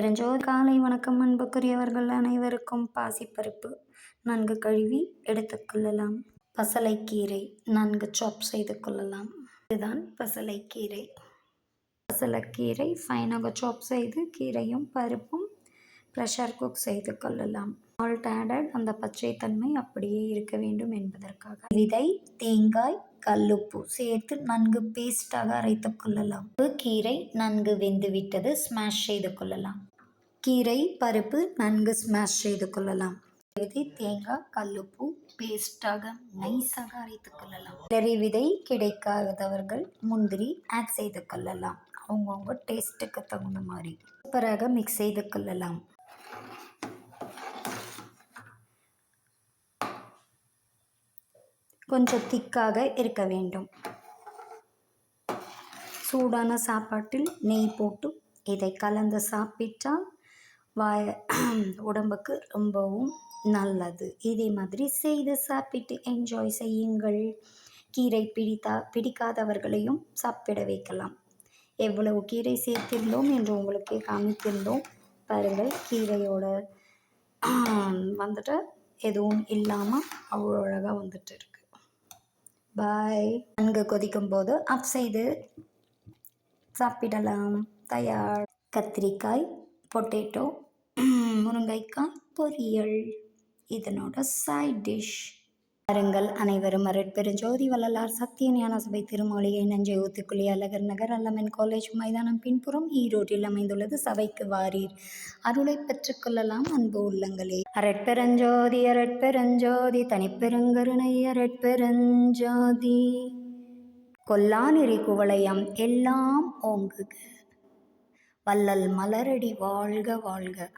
தெரிஞ்சோ காலை வணக்கம் அன்புக்குரியவர்கள் அனைவருக்கும் பாசிப்பருப்பு நன்கு கழுவி எடுத்துக்கொள்ளலாம் பசலைக்கீரை நன்கு சாப் செய்து கொள்ளலாம். இதுதான் பசலைக்கீரை. பசலைக்கீரை ஃபைனாக சாப் செய்து கீரையும் பருப்பும் ப்ரெஷர் குக் செய்து கொள்ளலாம். ஆல்ட் ஆடட் அந்த பச்சை தன்மை அப்படியே இருக்க வேண்டும் என்பதற்காக. விதை தேங்காய் கல்லுப்பு சேர்த்து நன்கு பேஸ்டாக அரைத்து கொள்ளலாம். கீரை நன்கு வெந்து விட்டது ஸ்மாஷ் செய்து கொள்ளலாம். கீரை பருப்பு நன்கு ஸ்மாஷ் செய்து கொள்ளலாம். விதை தேங்காய் கல்லுப்பு பேஸ்டாக நைஸாக அரைத்து கொள்ளலாம். வெள்ளரி விதை கிடைக்காதவர்கள் முந்திரி ஆட் செய்து கொள்ளலாம். அவங்கவுங்க டேஸ்ட்டுக்கு தகுந்த மாதிரி சூப்பராக மிக்ஸ் செய்து கொள்ளலாம். கொஞ்சம் திக்காக இருக்க வேண்டும். சூடான சாப்பாட்டில் நெய் போட்டு இதை கலந்து சாப்பிட்டால் வாய உடம்புக்கு ரொம்பவும் நல்லது. இதே மாதிரி செய்து சாப்பிட்டு என்ஜாய் செய்யுங்கள். கீரை பிடித்தா பிடிக்காதவர்களையும் சாப்பிட வைக்கலாம். எவ்வளவு கீரை சேர்த்திருந்தோம் என்று உங்களுக்கு காமித்திருந்தோம். பாருங்கள் கீரையோட வந்துட்டு எதுவும் இல்லாமல் அவ்வளோ அழகாக வந்துட்டு இருக்கு. பாய் நன்கு கொதிக்கும் போது ஆஃப் செய்து சாப்பிடலாம். தயார். கத்திரிக்காய் பொட்டேட்டோ முருங்கைக்காய் பொரியல். இதனோட சைட் டிஷ் பாருங்கள் அனைவரும் அருட்பெருஞ்சோதி வள்ளலார் சத்திய ஞான சபை திருமொழியை நஞ்சை ஊத்துக்குழி அழகர் நகர் அல்லமன் காலேஜ் மைதானம் பின்புறம் ஈரோட்டில் அமைந்துள்ளது சபைக்கு வாரீர். அருளை பெற்றுக்கொள்ளலாம் அன்பு உள்ளங்களே. அரட்பெருஞ்சோதி அரட்பெருஞ்சோதி தனிப்பெருங்கருணை அரட்பெருஞ்சோதி கொல்லாநெறி குவளையம் எல்லாம் ஓங்குக. வள்ளல் மலரடி வாழ்க வாழ்க.